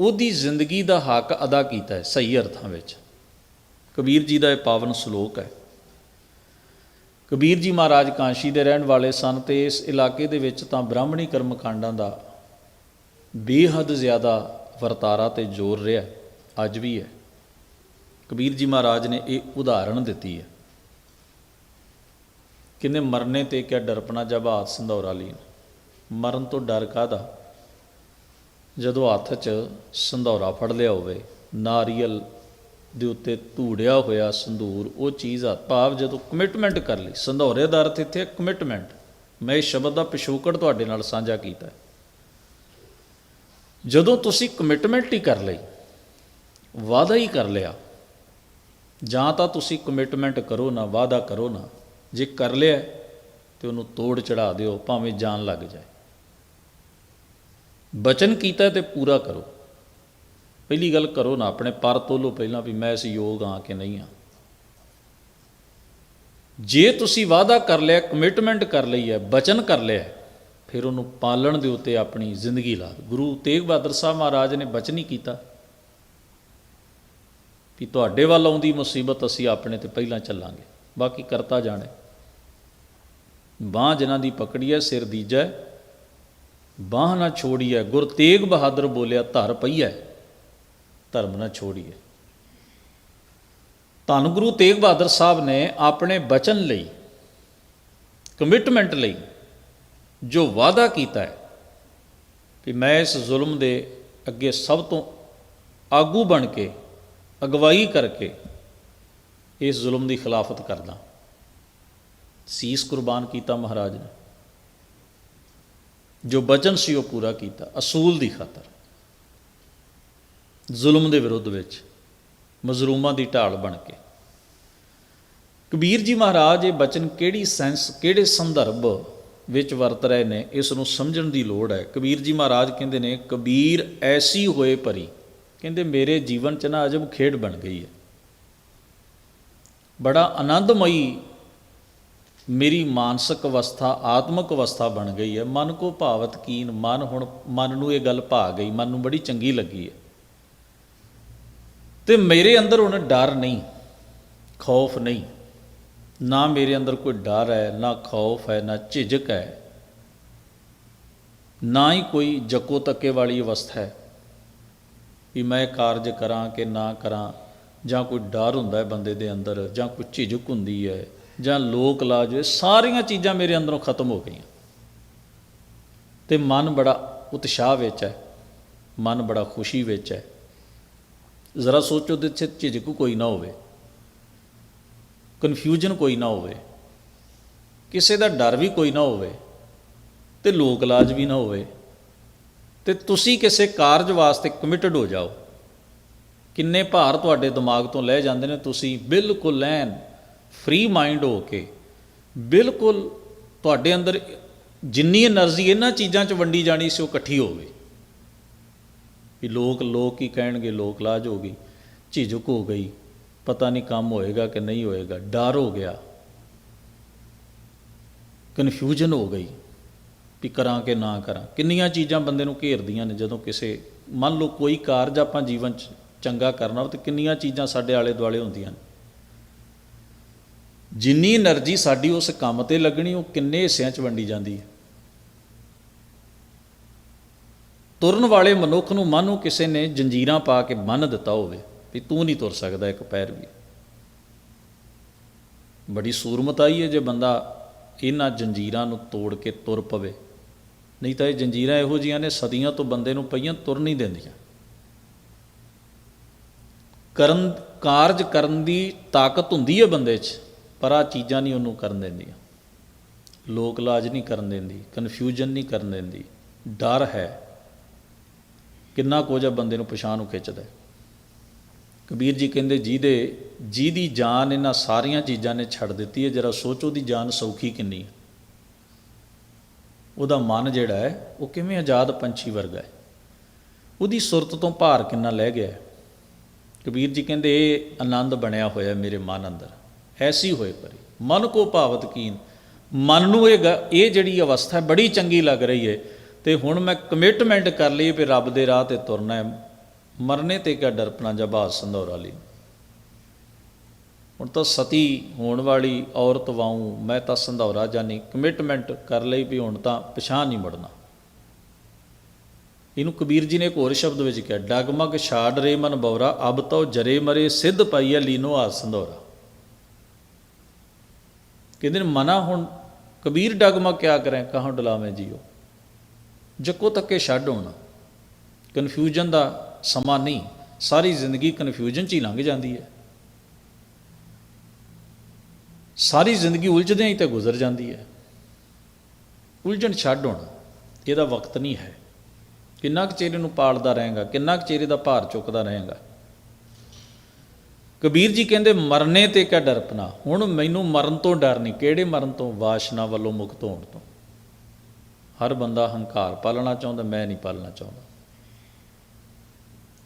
Speaker 1: ਉਹਦੀ ਜ਼ਿੰਦਗੀ ਦਾ ਹੱਕ ਅਦਾ ਕੀਤਾ ਹੈ, ਸਹੀ ਅਰਥਾਂ ਵਿੱਚ। ਕਬੀਰ ਜੀ ਦਾ ਇਹ ਪਾਵਨ ਸ਼ਲੋਕ ਹੈ। ਕਬੀਰ ਜੀ ਮਹਾਰਾਜ ਕਾਂਸ਼ੀ ਦੇ ਰਹਿਣ ਵਾਲੇ ਸਨ ਤੇ ਇਸ ਇਲਾਕੇ ਦੇ ਵਿੱਚ ਤਾਂ ਬ੍ਰਾਹਮਣੀ ਕਰਮਕਾਂਡਾਂ ਦਾ ਬੇਹੱਦ ਜ਼ਿਆਦਾ ਵਰਤਾਰਾ ਤੇ ਜ਼ੋਰ ਰਿਹਾ ਅੱਜ ਵੀ ਹੈ। ਕਬੀਰ ਜੀ ਮਹਾਰਾਜ ਨੇ ਇਹ ਉਦਾਹਰਣ ਦਿੱਤੀ ਹੈ। ਕਿੰਨੇ ਮਰਨੇ ਤੇ ਕਿਆ ਡਰਪਣਾ ਜਬ ਹਾਥ ਸੰਧੌਰਾ ਲੀਨ। ਮਰਨ ਤੋਂ ਡਰ ਕਾਦਾ ਜਦੋਂ ਹੱਥ 'ਚ ਸੰਧੌਰਾ ਫੜ ਲਿਆ ਹੋਵੇ, ਨਾਰੀਅਲ ਦੇ ਉੱਤੇ ਧੂੜਿਆ ਹੋਇਆ ਸੰਧੂਰ, ਉਹ ਚੀਜ਼ ਆ, ਭਾਵ ਜਦੋਂ ਕਮਿਟਮੈਂਟ ਕਰ ਲਈ, ਸੰਧੌਰੇ ਦਾ ਅਰਥ ਇੱਥੇ ਕਮਿਟਮੈਂਟ ਮੈਂ ਇਸ ਸ਼ਬਦ ਦਾ ਪਿਛੋਕੜ ਤੁਹਾਡੇ ਨਾਲ ਸਾਂਝਾ ਕੀਤਾ ਜਦੋਂ ਤੁਸੀਂ ਕਮਿਟਮੈਂਟ ਹੀ ਕਰ ਲਈ, ਵਾਅਦਾ ਹੀ ਕਰ ਲਿਆ, ਜਾਂ ਤਾਂ ਤੁਸੀਂ ਕਮਿਟਮੈਂਟ ਕਰੋ ਨਾ, ਵਾਅਦਾ ਕਰੋ ਨਾ, ਜੇ ਕਰ ਲਿਆ ਤੇ ਉਹਨੂੰ ਤੋੜ ਚੜਾ ਦਿਓ, ਭਾਵੇਂ ਜਾਨ ਲੱਗ ਜਾਏ। ਬਚਨ ਕੀਤਾ ਤੇ ਪੂਰਾ ਕਰੋ। ਪਹਿਲੀ ਗੱਲ ਕਰੋ ਨਾ, ਆਪਣੇ ਪਰ ਤੋਲੋ ਪਹਿਲਾਂ ਵੀ ਮੈਂ ਇਸ ਯੋਗ ਹਾਂ ਕਿ ਨਹੀਂ ਹਾਂ। ਜੇ ਤੁਸੀਂ ਵਾਅਦਾ ਕਰ ਲਿਆ ਕਮਿਟਮੈਂਟ ਕਰ ਲਈ ਹੈ, ਬਚਨ ਕਰ ਲਿਆ, ਫਿਰ ਉਹਨੂੰ ਪਾਲਣ ਦੇ ਉੱਤੇ ਆਪਣੀ ਜ਼ਿੰਦਗੀ ਲਾ ਗੁਰੂ ਤੇਗ ਬਹਾਦਰ ਸਾਹਿਬ ਮਹਾਰਾਜ ਨੇ ਬਚਨ ਹੀ ਕੀਤਾ ਵੀ ਤੁਹਾਡੇ ਵੱਲ ਆਉਂਦੀ ਮੁਸੀਬਤ ਅਸੀਂ ਆਪਣੇ ਤੇ ਪਹਿਲਾਂ ਚੱਲਾਂਗੇ, ਬਾਕੀ ਕਰਤਾ ਜਾਣੇ। ਬਾਹ ਜਿਨ੍ਹਾਂ ਦੀ ਪਕੜੀ ਹੈ, ਸਿਰ ਦੀਜੈ ਬਾਹ ਨਾ ਛੋੜੀਐ, ਗੁਰ ਤੇਗ ਬਹਾਦਰ ਬੋਲਿਆ, ਧਰ ਪਈਐ। ਧਰਮ ਨਾ ਛੋੜੀਐ। ਧੰਨ ਗੁਰੂ ਤੇਗ ਬਹਾਦਰ ਸਾਹਿਬ ਨੇ ਆਪਣੇ ਬਚਨ ਲਈ ਕਮਿਟਮੈਂਟ ਲਈ ਜੋ ਵਾਅਦਾ ਕੀਤਾ ਹੈ ਕਿ ਮੈਂ ਇਸ ਜ਼ੁਲਮ ਦੇ ਅੱਗੇ ਸਭ ਤੋਂ ਆਗੂ ਬਣ ਕੇ, ਅਗਵਾਈ ਕਰਕੇ ਇਸ ਜ਼ੁਲਮ ਦੀ ਖਿਲਾਫਤ ਕਰਦਾ। ਸੀਸ ਕੁਰਬਾਨ ਕੀਤਾ ਮਹਾਰਾਜ ਨੇ। ਜੋ ਬਚਨ ਸੀ ਉਹ ਪੂਰਾ ਕੀਤਾ, ਅਸੂਲ ਦੀ ਖਾਤਰ। ਜ਼ੁਲਮ ਦੇ ਵਿਰੁੱਧ ਵਿੱਚ ਮਜ਼ਲੂਮਾਂ ਦੀ ਢਾਲ ਬਣ ਕੇ। ਕਬੀਰ ਜੀ ਮਹਾਰਾਜ, ਇਹ ਬਚਨ ਕਿਹੜੀ ਸੈਂਸ, ਕਿਹੜੇ ਸੰਦਰਭ ਵਿੱਚ ਵਰਤ ਰਹੇ ਨੇ, ਇਸ ਨੂੰ ਸਮਝਣ ਦੀ ਲੋੜ ਹੈ। ਕਬੀਰ ਜੀ ਮਹਾਰਾਜ ਕਹਿੰਦੇ ਨੇ, ਕਬੀਰ ਐਸੀ ਹੋਏ ਪਰੀ, ਕਹਿੰਦੇ ਮੇਰੇ ਜੀਵਨ ਚ ਨਾ ਅਜਬ ਖੇਡ ਬਣ ਗਈ ਹੈ। ਬੜਾ ਆਨੰਦਮਈ ਮੇਰੀ ਮਾਨਸਿਕ ਅਵਸਥਾ, ਆਤਮਿਕ ਅਵਸਥਾ ਬਣ ਗਈ ਹੈ। ਮਨ ਕੋ ਭਾਵਤ ਕੀਨ, ਮਨ ਹੁਣ, ਮਨ ਨੂੰ ਇਹ ਗੱਲ ਭਾ ਗਈ, ਮਨ ਨੂੰ ਬੜੀ ਚੰਗੀ ਲੱਗੀ ਹੈ। ਤੇ ਮੇਰੇ ਅੰਦਰ ਹੁਣ ਡਰ ਨਹੀਂ, ਖੌਫ ਨਹੀਂ। ਨਾ ਮੇਰੇ ਅੰਦਰ ਕੋਈ ਡਰ ਹੈ, ਨਾ ਖੌਫ ਹੈ, ਨਾ ਝਿਜਕ ਹੈ। ਨਾ ਹੀ ਕੋਈ ਜੱਕੋ ਤੱਕੇ ਵਾਲੀ ਅਵਸਥਾ ਹੈ ਵੀ ਮੈਂ ਕਾਰਜ ਕਰਾਂ ਕਿ ਨਾ ਕਰਾਂ, ਜਾਂ ਕੋਈ ਡਰ ਹੁੰਦਾ ਹੈ ਬੰਦੇ ਦੇ ਅੰਦਰ, ਜਾਂ ਕੋਈ ਝਿਜਕ ਹੁੰਦੀ ਹੈ। ਜਾਂ ਲੋਕ ਲਾਜ ਇਹ ਸਾਰੀਆਂ ਚੀਜ਼ਾਂ ਮੇਰੇ ਅੰਦਰੋਂ ਖਤਮ ਹੋ ਗਈਆਂ। ਤੇ ਮਨ ਬੜਾ ਉਤਸ਼ਾਹ ਵਿੱਚ ਹੈ, ਮਨ ਬੜਾ ਖੁਸ਼ੀ ਵਿੱਚ ਹੈ। ਜ਼ਰਾ ਸੋਚੋ ਤੇ ਇੱਥੇ ਝਿਜਕ ਕੋਈ ਨਾ ਹੋਵੇ ਕਨਫਿਊਜ਼ਨ ਕੋਈ ਨਾ ਹੋਵੇ, ਕਿਸੇ ਦਾ ਡਰ ਵੀ ਕੋਈ ਨਾ ਹੋਵੇ, ਤੇ ਲੋਕ ਲਾਜ ਵੀ ਨਾ ਹੋਵੇ। ਤੇ ਤੁਸੀਂ ਕਿਸੇ ਕਾਰਜ ਵਾਸਤੇ ਕਮਿਟਡ ਹੋ ਜਾਓ। ਕਿੰਨੇ ਭਾਰ ਤੁਹਾਡੇ ਦਿਮਾਗ ਤੋਂ ਲੈ ਜਾਂਦੇ ਨੇ ਤੁਸੀਂ, ਬਿਲਕੁਲ ਐਨ ਫ੍ਰੀ ਮਾਈਂਡ ਹੋ ਕੇ ਬਿਲਕੁਲ ਤੁਹਾਡੇ ਅੰਦਰ ਜਿੰਨੀ એનર્ਜੀ ਇਹਨਾਂ ਚੀਜ਼ਾਂ 'ਚ ਵੰਡੀ ਜਾਣੀ ਸੀ ਉਹ ਇਕੱਠੀ ਹੋ ਗਈ। ਵੀ ਲੋਕ ਲੋਕ ਹੀ ਕਹਿਣਗੇ, ਲੋਕ ਲਾਜ ਹੋ ਗਈ, ਝਿਜਕ ਹੋ ਗਈ, ਪਤਾ ਨਹੀਂ ਕੰਮ ਹੋਏਗਾ ਕਿ ਨਹੀਂ ਹੋਏਗਾ, ਡਰ ਹੋ ਗਿਆ। ਕਨਫਿਊਜ਼ਨ ਹੋ ਗਈ ਵੀ ਕਰਾਂ ਕਿ ਨਾ ਕਰਾਂ। ਕਿੰਨੀਆਂ ਚੀਜ਼ਾਂ ਬੰਦੇ ਨੂੰ ਘੇਰਦੀਆਂ ਨੇ ਜਦੋਂ ਕਿਸੇ, ਮੰਨ ਲਓ ਕੋਈ ਕਾਰਜ ਆਪਾਂ ਜੀਵਨ 'ਚ ਚੰਗਾ ਕਰਨਾ ਹੋ ਤੇ ਕਿੰਨੀਆਂ ਚੀਜ਼ਾਂ ਸਾਡੇ ਆਲੇ ਦੁਆਲੇ ਹੁੰਦੀਆਂ ਨੇ। ਜਿੰਨੀ એનર્ਜੀ ਸਾਡੀ ਉਸ ਕੰਮ ਤੇ ਲੱਗਣੀ, ਉਹ ਕਿੰਨੇ ਹਿੱਸਿਆਂ 'ਚ ਵੰਡੀ ਜਾਂਦੀ ਹੈ। ਤੁਰਨ ਵਾਲੇ ਮਨੁੱਖ ਨੂੰ ਮਨ ਨੂੰ ਕਿਸੇ ਨੇ ਜੰਜੀਰਾਂ ਪਾ ਕੇ ਬੰਨ ਦਿੱਤਾ ਹੋਵੇ, ਵੀ ਤੂੰ ਨਹੀਂ ਤੁਰ ਸਕਦਾ, ਇੱਕ ਪੈਰ ਵੀ। ਬੜੀ ਸੂਰਮਤ ਆਈ ਹੈ ਜੇ ਬੰਦਾ ਇਹਨਾਂ ਜੰਜੀਰਾਂ ਨੂੰ ਤੋੜ ਕੇ ਤੁਰ ਪਵੇ। ਨਹੀਂ ਤਾਂ ਇਹ ਜੰਜੀਰਾਂ ਇਹੋ ਜੀਆਂ ਨੇ ਸਦੀਆਂ ਤੋਂ ਬੰਦੇ ਨੂੰ ਪਈਆਂ ਤੁਰ ਨਹੀਂ ਦਿੰਦੀਆਂ। ਕਰਨ, ਕਾਰਜ ਕਰਨ ਦੀ ਤਾਕਤ ਹੁੰਦੀ ਹੈ ਬੰਦੇ 'ਚ। ਪਰ ਆ ਚੀਜ਼ਾਂ ਨਹੀਂ ਉਹਨੂੰ ਕਰਨ ਦਿੰਦੀਆਂ। ਲੋਕ ਲਾਜ ਨਹੀਂ ਕਰਨ ਦਿੰਦੀ ਕਨਫਿਊਜ਼ਨ ਨਹੀਂ ਕਰਨ ਦਿੰਦੀ। ਡਰ ਹੈ। ਕਿੰਨਾ ਕੁਝ ਬੰਦੇ ਨੂੰ ਪਛਾਣ ਨੂੰ ਖਿੱਚਦਾ ਕਬੀਰ ਜੀ ਕਹਿੰਦੇ, ਜਿਹਦੇ, ਜਿਹਦੀ ਜਾਨ ਇਹਨਾਂ ਸਾਰੀਆਂ ਚੀਜ਼ਾਂ ਨੇ ਛੱਡ ਦਿੱਤੀ ਹੈ, ਜਰਾ ਸੋਚੋ ਦੀ ਜਾਨ ਸੌਖੀ ਕਿੰਨੀ ਹੈ? ਉਹਦਾ ਮਨ ਜਿਹੜਾ ਹੈ, ਉਹ ਕਿਵੇਂ ਆਜ਼ਾਦ ਪੰਛੀ ਵਰਗਾ ਹੈ। ਉਹਦੀ ਸੁਰਤ ਤੋਂ ਭਾਰ ਕਿੰਨਾ ਲੈ ਗਿਆ ਕਬੀਰ ਜੀ ਕਹਿੰਦੇ, ਇਹ ਆਨੰਦ ਬਣਿਆ ਹੋਇਆ ਮੇਰੇ ਮਨ ਅੰਦਰ। ਐਸੀ ਹੋਏ ਪਰੀ। ਮਨ ਕੋ ਭਾਵਤ ਕੀਨ। ਮਨ ਨੂੰ ਇਹ ਗ- ਇਹ ਜਿਹੜੀ ਅਵਸਥਾ ਬੜੀ ਚੰਗੀ ਲੱਗ ਰਹੀ ਹੈ ਤੇ ਹੁਣ ਮੈਂ ਕਮਿਟਮੈਂਟ ਕਰ ਲਈ ਵੀ ਰੱਬ ਦੇ ਰਾਹ ਤੇ ਤੁਰਨਾ ਹੈ। ਮਰਨੇ ਤੇ ਕਿਆ ਡਰਪਣਾ ਜਬਾਜ਼ ਸੰਧੌਰਾ ਲਈ ਹੁਣ ਤਾਂ ਸਤੀ ਹੋਣ ਵਾਲੀ ਔਰਤ ਵਾਂਗ ਮੈਂ ਤਾਂ ਸੰਧੌਰਾ ਜਾਨੀ। ਕਮਿਟਮੈਂਟ ਕਰ ਲਈ ਵੀ ਹੁਣ ਤਾਂ ਪਛਾਣ ਨਹੀਂ ਮੁੜਨਾ। ਇਹਨੂੰ ਕਬੀਰ ਜੀ ਨੇ ਇੱਕ ਹੋਰ ਸ਼ਬਦ ਵਿੱਚ ਕਿਹਾ, ਡਗਮਗ ਛਾੜ ਰੇ ਮਨ ਬੌਰਾ, ਅਬ ਤੋ ਜਰੇ ਮਰੇ ਸਿੱਧ ਪਾਈਆ ਲੀਨੋ ਆਸ ਸੰਧੌਰਾ। ਕਹਿੰਦੇ ਨੇ, ਮਨਾ ਹੁਣ, ਕਬੀਰ ਡਗਮਗ ਕਿਆ ਕਰੇ, ਕਹਾਂ ਡਲਾਵੇਂ ਜੀਓ। ਜੱਕੋ ਤੱਕੇ ਛੱਡ ਹੋਣਾ। ਕਨਫਿਊਜ਼ਨ ਦਾ ਸਮਾਂ ਨਹੀਂ, ਸਾਰੀ ਜ਼ਿੰਦਗੀ ਕਨਫਿਊਜ਼ਨ 'ਚ ਹੀ ਲੰਘ ਜਾਂਦੀ ਹੈ। ਸਾਰੀ ਜ਼ਿੰਦਗੀ ਉਲਝਦਿਆਂ ਹੀ ਤੇ ਗੁਜ਼ਰ ਜਾਂਦੀ ਹੈ। ਉਲਝਣ ਛੱਡ ਹੋਣਾ, ਇਹਦਾ ਵਕਤ ਨਹੀਂ ਹੈ। ਕਿੰਨਾ ਕੁ ਚਿਹਰੇ ਨੂੰ ਪਾਲਦਾ ਰਹੇਗਾ, ਕਿੰਨਾ ਕੁ ਚਿਹਰੇ ਦਾ ਭਾਰ ਚੁੱਕਦਾ ਰਹੇਗਾ। ਕਬੀਰ ਜੀ ਕਹਿੰਦੇ, ਮਰਨੇ ਤੇ ਕਿਆ ਡਰਪਨਾ ਹੁਣ ਮੈਨੂੰ ਮਰਨ ਤੋਂ ਡਰ ਨਹੀਂ। ਕਿਹੜੇ ਮਰਨ ਤੋਂ? ਵਾਸ਼ਨਾ ਵੱਲੋਂ ਮੁਕਤ ਹੋਣ ਤੋਂ। ਹਰ ਬੰਦਾ ਹੰਕਾਰ ਪਾਲਣਾ ਚਾਹੁੰਦਾ, ਮੈਂ ਨਹੀਂ ਪਾਲਣਾ ਚਾਹੁੰਦਾ।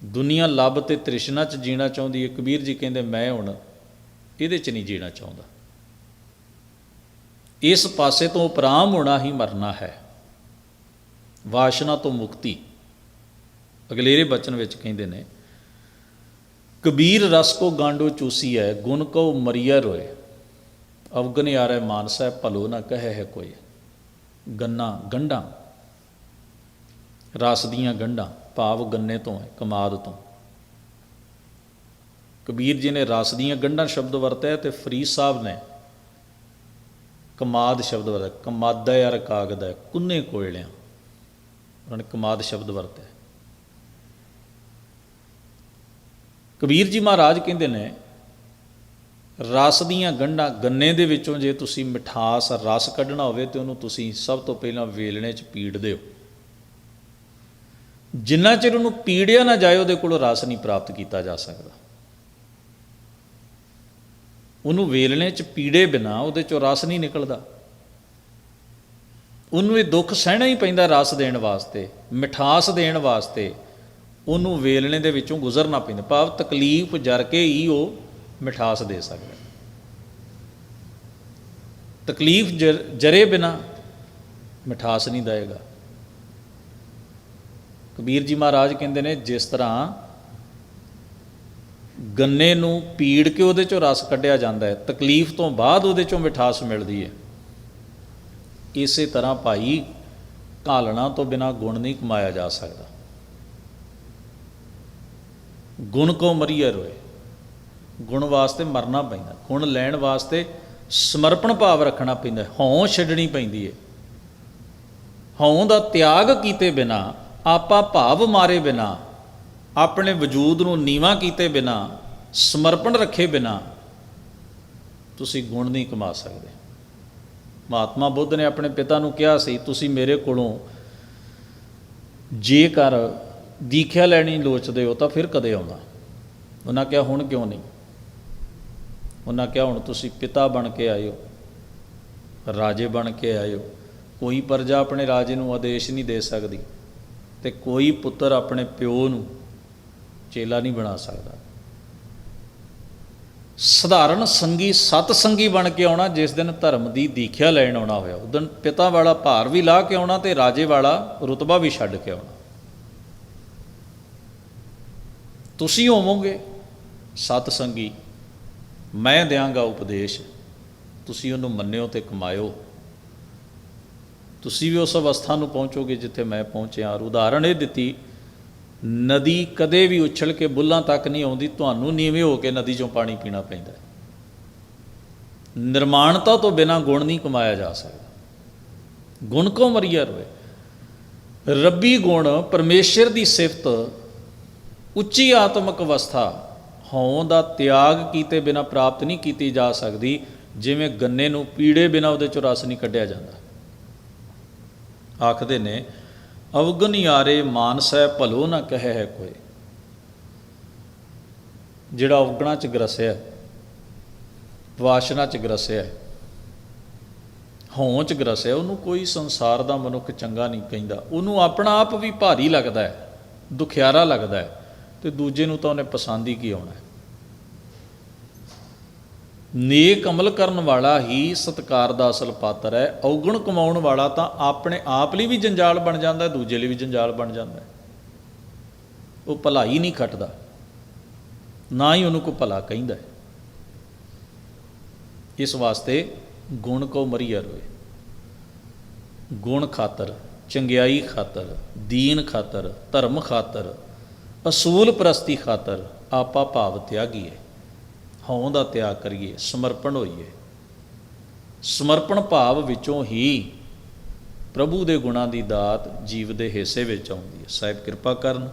Speaker 1: ਦੁਨੀਆ ਲੱਭ ਤੇ ਤ੍ਰਿਸ਼ਨਾ ਚ ਜੀਣਾ ਚਾਹੁੰਦੀ ਹੈ ਕਬੀਰ ਜੀ ਕਹਿੰਦੇ, ਮੈਂ ਹੁਣ ਇਹਦੇ ਚ ਨਹੀਂ ਜੀਣਾ ਚਾਹੁੰਦਾ। ਇਸ ਪਾਸੇ ਤੋਂ ਉਪਰਾਮ ਹੋਣਾ ਹੀ ਮਰਨਾ ਹੈ। ਵਾਸ਼ਨਾ ਤੋਂ ਮੁਕਤੀ। ਅਗਲੇਰੇ ਬਚਨ ਵਿੱਚ ਕਹਿੰਦੇ ਨੇ ਕਬੀਰ ਰਸ ਕੋ ਗਾਂਡੋ ਚੂਸੀ ਹੈ, ਗੁਣ ਕੋ ਮਰੀਆ ਰੋਏ। ਅਵਗਨ ਯਾਰੈ ਮਾਨਸੈ, ਭਲੋ ਨਾ ਕਹੇ ਹੈ ਕੋਈ। ਗੰਨਾ ਗੰਢਾਂ, ਰਸ ਦੀਆਂ ਗੰਢਾਂ, ਭਾਵ ਗੰਨੇ ਤੋਂ ਹੈ, ਕਮਾਦ ਤੋਂ। ਕਬੀਰ ਜੀ ਨੇ ਰਸ ਦੀਆਂ ਗੰਢਾਂ ਸ਼ਬਦ ਵਰਤਿਆ ਤੇ ਫਰੀਦ ਸਾਹਿਬ ਨੇ ਕਮਾਦ ਸ਼ਬਦ ਵਰਤਿਆ। ਕਮਾਦਾ ਯਾਰ ਕਾਗਦਾ ਹੈ, ਕੁੰਨੇ ਕੋਇਲਿਆਂ। ਉਹਨਾਂ ਨੇ ਕਮਾਦ ਸ਼ਬਦ ਵਰਤਿਆ। ਕਬੀਰ ਜੀ ਮਹਾਰਾਜ ਕਹਿੰਦੇ ਨੇ, ਰਸ ਦੀਆਂ ਗੰਢਾਂ ਗੰਨੇ ਦੇ ਵਿੱਚੋਂ ਜੇ ਤੁਸੀਂ ਮਿਠਾਸ ਰਸ ਕੱਢਣਾ ਹੋਵੇ ਤੇ ਉਹਨੂੰ ਤੁਸੀਂ ਸਭ ਤੋਂ ਪਹਿਲਾਂ ਵੇਲਣੇ 'ਚ ਪੀੜਦੇ ਹੋ ਜਿੰਨਾ ਚਿਰ ਉਹਨੂੰ ਪੀੜਿਆ ਨਾ ਜਾਏ, ਉਹਦੇ ਕੋਲੋਂ ਰਸ ਨਹੀਂ ਪ੍ਰਾਪਤ ਕੀਤਾ ਜਾ ਸਕਦਾ। ਉਹਨੂੰ ਵੇਲਣੇ 'ਚ ਪੀੜੇ ਬਿਨਾ ਉਹਦੇ 'ਚੋਂ ਰਸ ਨਹੀਂ ਨਿਕਲਦਾ। ਉਹਨੂੰ ਇਹ ਦੁੱਖ ਸਹਿਣਾ ਹੀ ਪੈਂਦਾ ਰਸ ਦੇਣ ਵਾਸਤੇ, ਮਿਠਾਸ ਦੇਣ ਵਾਸਤੇ। ਉਹਨੂੰ ਵੇਲਣੇ ਦੇ ਵਿੱਚੋਂ ਗੁਜ਼ਰਨਾ ਪੈਂਦਾ। ਭਾਵ ਤਕਲੀਫ ਜਰ ਕੇ ਹੀ ਉਹ ਮਿਠਾਸ ਦੇ ਸਕਦਾ। ਤਕਲੀਫ ਜਰ- ਜਰੇ ਬਿਨਾ ਮਿਠਾਸ ਨਹੀਂ ਦੇਗਾ ਕਬੀਰ ਜੀ ਮਹਾਰਾਜ ਕਹਿੰਦੇ ਨੇ, ਜਿਸ ਤਰ੍ਹਾਂ ਗੰਨੇ ਨੂੰ ਪੀੜ ਕੇ ਉਹਦੇ ਚੋਂ ਰਸ ਕੱਢਿਆ ਜਾਂਦਾ ਹੈ, ਤਕਲੀਫ ਤੋਂ ਬਾਅਦ ਉਹਦੇ ਚੋਂ ਮਿਠਾਸ ਮਿਲਦੀ ਹੈ। ਇਸੇ ਤਰ੍ਹਾਂ ਭਾਈ ਘਾਲਣਾ ਤੋਂ ਬਿਨਾ ਗੁਣ ਨਹੀਂ ਕਮਾਇਆ ਜਾ ਸਕਦਾ। ਗੁਣ ਕੋ ਮਰੀਏ ਰੋਏ। ਗੁਣ ਵਾਸਤੇ ਮਰਨਾ ਪੈਂਦਾ। ਗੁਣ ਲੈਣ ਵਾਸਤੇ ਸਮਰਪਣ ਭਾਵ ਰੱਖਣਾ ਪੈਂਦਾ। ਹਉ ਛੱਡਣੀ ਪੈਂਦੀ ਹੈ ਹਉ ਦਾ ਤਿਆਗ ਕੀਤੇ ਬਿਨਾ, ਆਪਾ ਭਾਵ ਮਾਰੇ ਬਿਨਾ, ਆਪਣੇ ਵਜੂਦ ਨੂੰ ਨੀਵਾ ਕੀਤੇ ਬਿਨਾ, ਸਮਰਪਣ ਰੱਖੇ ਬਿਨਾ, ਤੁਸੀਂ ਗੁਣ ਨਹੀਂ ਕਮਾ ਸਕਦੇ। ਮਹਾਤਮਾ ਬੁੱਧ ਨੇ ਆਪਣੇ ਪਿਤਾ ਨੂੰ ਕਿਹਾ ਸੀ, ਤੁਸੀਂ ਮੇਰੇ ਕੋਲੋਂ ਜੇਕਰ ਦੀਖਿਆ ਲੈਣੀ ਲੋਚਦੇ ਹੋ ਤਾਂ ਫਿਰ ਕਦੇ ਆਉਂਦਾ। ਉਹਨਾਂ ਕਿਹਾ, ਹੁਣ ਕਿਉਂ ਨਹੀਂ? ਉਹਨਾਂ ਕਿਹਾ, ਹੁਣ ਤੁਸੀਂ ਪਿਤਾ ਬਣ ਕੇ ਆਏ ਹੋ ਰਾਜੇ ਬਣ ਕੇ ਆਇਓ। ਕੋਈ ਪਰਜਾ ਆਪਣੇ ਰਾਜੇ ਨੂੰ ਆਦੇਸ਼ ਨਹੀਂ ਦੇ ਸਕਦੀ ਤੇ ਕੋਈ ਪੁੱਤਰ ਆਪਣੇ ਪਿਓ ਨੂੰ ਚੇਲਾ ਨਹੀਂ ਬਣਾ ਸਕਦਾ। ਸਧਾਰਨ ਸੰਗੀ ਸਤ ਸੰਗੀ ਬਣ ਕੇ ਆਉਣਾ, ਜਿਸ ਦਿਨ ਧਰਮ ਦੀ ਦੀਖਿਆ ਲੈਣ ਆਉਣਾ ਹੋਇਆ, ਉਸ ਦਿਨ ਪਿਤਾ ਵਾਲਾ ਭਾਰ ਵੀ ਲਾ ਕੇ ਆਉਣਾ ਤੇ ਰਾਜੇ ਵਾਲਾ ਰੁਤਬਾ ਵੀ ਛੱਡ ਕੇ ਆਉਣਾ। ਤੁਸੀਂ ਹੋਵੋਗੇ? ਸਤ ਸੰਗੀ ਮੈਂ ਦਿਆਂਗਾ ਉਪਦੇਸ਼। ਤੁਸੀਂ ਉਹਨੂੰ ਮੰਨਿਓ ਤੇ ਕਮਾਇਓ। ਤੁਸੀਂ ਵੀ ਉਸ ਅਵਸਥਾ ਨੂੰ ਪਹੁੰਚੋਗੇ ਜਿੱਥੇ ਮੈਂ ਪਹੁੰਚਿਆ। ਔਰ ਉਦਾਹਰਣ ਇਹ ਦਿੱਤੀ, ਨਦੀ ਕਦੇ ਵੀ ਉਛਲ ਕੇ ਬੁੱਲਾਂ ਤੱਕ ਨਹੀਂ ਆਉਂਦੀ, ਤੁਹਾਨੂੰ ਨੀਵੇਂ ਹੋ ਕੇ ਨਦੀ ਚੋਂ ਪਾਣੀ ਪੀਣਾ ਪੈਂਦਾ ਹੈ। ਨਿਰਮਾਣਤਾ ਤੋਂ ਬਿਨਾਂ ਗੁਣ ਨਹੀਂ ਕਮਾਇਆ ਜਾ ਸਕਦਾ। ਗੁਣ ਕੋ ਮਰੀਆ ਰੋਏ ਰੱਬੀ ਗੁਣ ਪਰਮੇਸ਼ਰ ਦੀ ਸਿਫਤ ਉੱਚੀ ਆਤਮਿਕ ਅਵਸਥਾ ਹੋਂ ਦਾ ਤਿਆਗ ਕੀਤੇ ਬਿਨਾ ਪ੍ਰਾਪਤ ਨਹੀਂ ਕੀਤੀ ਜਾ ਸਕਦੀ, ਜਿਵੇਂ ਗੰਨੇ ਨੂੰ ਪੀੜੇ ਬਿਨਾ ਉਹਦੇ ਚੋਂ ਰਸ ਨਹੀਂ ਕੱਢਿਆ ਜਾਂਦਾ। ਆਖਦੇ ਨੇ, ਅਵਗਨ ਯਾਰੇ ਮਾਨਸੈ ਭਲੋ ਨਾ ਕਹੇ ਹੈ ਕੋਈ। ਜਿਹੜਾ ਅਵਗਣਾ ਚ ਗਰਸਿਆ, ਵਾਸ਼ਨਾ ਚ ਗਰਸਿਆ ਹੋਂ ਚ ਗਰਸਿਆ, ਉਹਨੂੰ ਕੋਈ ਸੰਸਾਰ ਦਾ ਮਨੁੱਖ ਚੰਗਾ ਨਹੀਂ ਕਹਿੰਦਾ। ਉਹਨੂੰ ਆਪਣਾ ਆਪ ਵੀ ਭਾਰੀ ਲੱਗਦਾ ਹੈ, ਦੁਖਿਆਰਾ ਲੱਗਦਾ ਹੈ। ਤੇ ਦੂਜੇ ਨੂੰ ਤਾਂ ਉਹਨੇ ਪਸੰਦ ਹੀ ਕੀ ਆਉਣਾ ਨੇਕ ਅਮਲ ਕਰਨ ਵਾਲਾ ਹੀ ਸਤਕਾਰ ਦਾ ਅਸਲ ਪਾਤਰ ਹੈ। ਔਗਣ ਕਮਾਉਣ ਵਾਲਾ ਤਾਂ ਆਪਣੇ ਆਪ ਲਈ ਵੀ ਜੰਜਾਲ ਬਣ ਜਾਂਦਾ ਹੈ, ਦੂਜੇ ਲਈ ਵੀ ਜੰਜਾਲ ਬਣ ਜਾਂਦਾ ਹੈ। ਉਹ ਭਲਾਈ ਨਹੀਂ ਖੱਟਦਾ। ਨਾ ਹੀ ਉਹਨੂੰ ਕੋਈ ਭਲਾ ਕਹਿੰਦਾ ਹੈ। ਇਸ ਵਾਸਤੇ ਗੁਣ ਕੋ ਮਰੀਆ ਰੋਏ। ਗੁਣ ਖਾਤਰ, ਚੰਗਿਆਈ ਖਾਤਰ, ਦੀਨ ਖਾਤਰ, ਧਰਮ ਖਾਤਰ ਅਸੂਲ ਪ੍ਰਸਤੀ ਖਾਤਰ ਆਪਾ ਭਾਵ ਤਿਆਗੀਏ, ਹਉਂ ਦਾ ਤਿਆਗ ਕਰੀਏ, ਸਮਰਪਣ ਹੋਈਏ। ਸਮਰਪਣ ਭਾਵ ਵਿੱਚੋਂ ਹੀ ਪ੍ਰਭੂ ਦੇ ਗੁਣਾਂ ਦੀ ਦਾਤ ਜੀਵ ਦੇ ਹਿੱਸੇ ਵਿੱਚ ਆਉਂਦੀ ਹੈ। ਸਾਹਿਬ ਕਿਰਪਾ ਕਰਨ।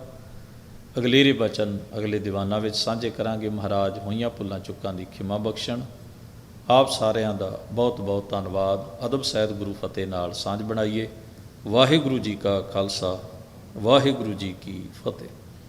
Speaker 1: ਅਗਲੇਰੇ ਬਚਨ ਅਗਲੇ ਦੀਵਾਨਾਂ ਵਿੱਚ ਸਾਂਝੇ ਕਰਾਂਗੇ। ਮਹਾਰਾਜ ਹੋਈਆਂ ਭੁੱਲਾਂ ਚੁੱਕਾਂ ਦੀ ਖਿਮਾ ਬਖਸ਼ਣ। ਆਪ ਸਾਰਿਆਂ ਦਾ ਬਹੁਤ ਬਹੁਤ ਧੰਨਵਾਦ। ਅਦਬ ਸਹਿਤ ਗੁਰੂ ਫਤਿਹ ਨਾਲ ਸਾਂਝ ਬਣਾਈਏ। ਵਾਹਿਗੁਰੂ ਜੀ ਕਾ ਖਾਲਸਾ, ਵਾਹਿਗੁਰੂ ਜੀ ਕੀ ਫਤਿਹ।